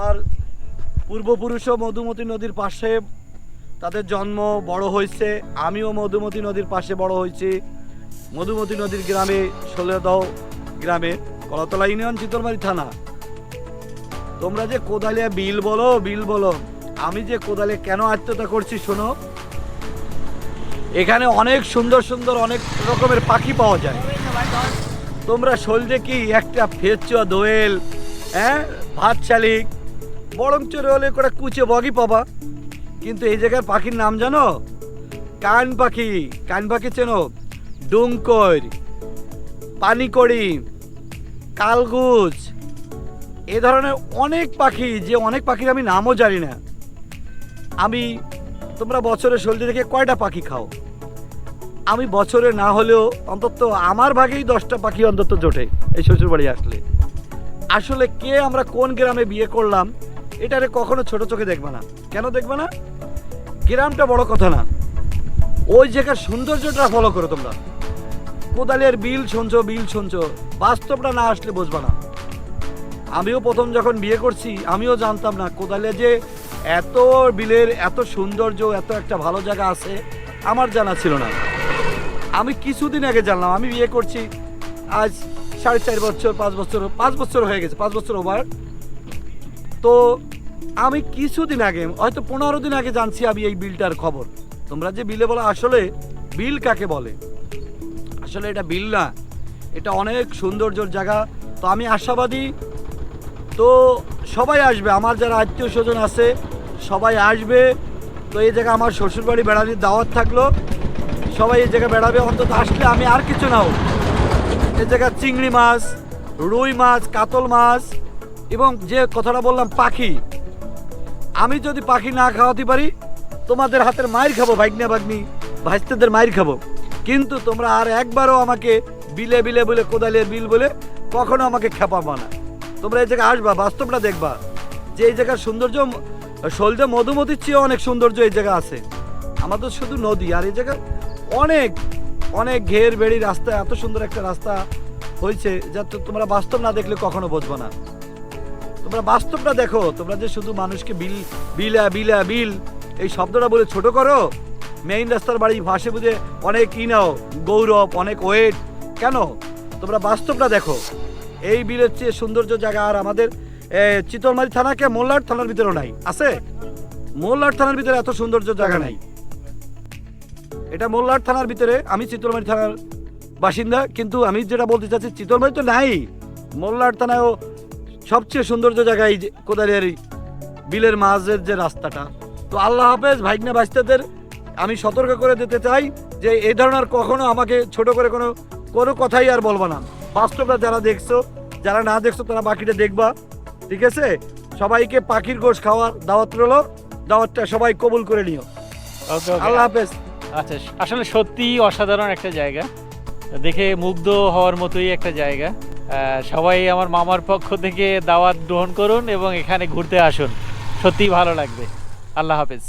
আমার পূর্বপুরুষও মধুমতি নদীর পাশে তাদের জন্ম বড় হয়েছে। আমিও মধুমতি নদীর পাশে বড় হয়েছি। মধুমতি নদীর গ্রামে, ষোলোদহ গ্রামে, কলতলা ইউনিয়ন, চিতলমারি থানা। তোমরা যে কোদালিয়া বিল বলো বিল বলো। আমি যে কোদালে কেন আত্মতা করছি শোনো? এখানে অনেক সুন্দর সুন্দর অনেক রকমের পাখি পাওয়া যায়। তোমরা শোলতে কি একটা ফেচুয়া দোয়েল হ্যাঁ? ভাত শালিক বরং চোরে হলে করে কুচে বগি পাবা। কিন্তু এই জায়গার পাখির নাম জানো? কান পাখি। কান পাখি চেনো? ডুমকর। পানিকড়ি। কালগুজ। এ ধরনের অনেক পাখি যে অনেক পাখির আমি নামও জানি না। আমি, তোমরা বছরে সলদি থেকে কয়টা পাখি খাও? আমি বছরে না হলেও অন্তত আমার ভাগেই দশটা পাখি অন্তত জোটে এই শ্বশুরবাড়ি আসলে। আসলে কে আমরা কোন গ্রামে বিয়ে করলাম? এটারে কখনো ছোট চোখে দেখবে না। কেন দেখবে না? গ্রামটা বড় কথা না। ওই জায়গার সৌন্দর্যটা ফলো করো তোমরা। কোদালের বিল শুনছো বিল শুনছো। বাস্তবটা না আসলে বুঝবে না। আমিও প্রথম যখন বিয়ে করছি, আমিও জানতাম না কোদালে যে এত বিলের এত সৌন্দর্য, এত একটা ভালো জায়গা আছে, আমার জানা ছিল না। আমি কিছুদিন আগে জানলাম, আমি বিয়ে করছি, আজ সাড়ে চার বছর, পাঁচ বছর পাঁচ বছর হয়ে গেছে, পাঁচ বছর ওভার তো আমি কিছুদিন আগে, হয়তো পনেরো দিন আগে জানছি আমি এই বিলটার খবর। তোমরা যে বিলে বলো, আসলে বিল কাকে বলে? আসলে এটা বিল না, এটা অনেক সৌন্দর্যর জায়গা। তো আমি আশাবাদী, তো সবাই আসবে, আমার যারা আত্মীয় স্বজন আছে, সবাই আসবে। তো এই জায়গা আমার শ্বশুরবাড়ি বেড়ানোর দাওয়াত থাকল। সবাই এই জায়গায় বেড়াবে, অন্তত আসলে আমি আর কিছু নাও এই জায়গায় চিংড়ি মাছ, রুই মাছ, কাতল মাছ এবং যে কথাটা বললাম, পাখি। আমি যদি পাখি না খাওয়াতে পারি, তোমাদের হাতের মায়ের খাব, ভাগ্নে, ভাগ্নি, ভাইস্তেদের মায়ের খাব। কিন্তু তোমরা আর একবারও আমাকে বিলে বিলে বলে কোদালের বিল বলে কখনো আমাকে খেপাবো না। তোমরা এই জায়গায় আসবা, বাস্তবটা দেখবা। যে এই জায়গার সৌন্দর্য সলজে মধুমতির চেয়ে অনেক সৌন্দর্য এই জায়গা আছে। আমাদের শুধু নদী, আর এই জায়গা অনেক অনেক ঘের বেড়ি রাস্তা, এত সুন্দর একটা রাস্তা হয়েছে, যা তোমরা বাস্তব না দেখলে কখনো বুঝব না। তোমরা বাস্তবটা দেখো। তোমরা যে শুধু মানুষকে বিল, বিলা বিলা, বিল, এই শব্দটা বলে ছোট করো? মেইন রাস্তার বাড়ি ভাসে বুঝে অনেক ই নাও, গৌরব, অনেক ওয়েট। কেন? তোমরা বাস্তবটা দেখো। এই বিলের চেয়ে সৌন্দর্য জায়গা আর আমাদের চিতলমারি থানাকে মোল্লার থানার ভিতরেও নাই। আছে? মোল্লার থানার ভিতরে এত সৌন্দর্য জায়গা নাই। এটা মোল্লার থানার ভিতরে, আমি চিতলমারি থানার বাসিন্দা, কিন্তু আমি যেটা বলতে চাচ্ছি, চিতলমারি তো নাই। মোল্লার থানায়ও সবচেয়ে সৌন্দর্য জায়গা এই যে কোদালিয়ার বিলের মাঝের যে রাস্তাটা। তো আল্লাহ হাফেজ ভাইগনা বাস্তাদের আমি সতর্ক করে দিতে চাই যে এই ধরনের কখনো আমাকে ছোট করে কোনো কোনো কথাই আর বলব না। বাস্তবটা যারা দেখছ যারা না দেখছ তারা বাকিটা দেখবা। ঠিক আছে? সবাইকে পাখির গোশ খাওয়ার দাওয়াত রলো দাওয়াতটা সবাই কবুল করে নিও। আল্লাহ হাফেজ। আচ্ছা আসলে সত্যিই অসাধারণ একটা জায়গা। দেখে মুগ্ধ হওয়ার মতোই একটা জায়গা। সবাই আমার মামার পক্ষ থেকে দাওয়াত গ্রহণ করুন এবং এখানে ঘুরতে আসুন। সত্যিই ভালো লাগবে। আল্লাহ হাফেজ।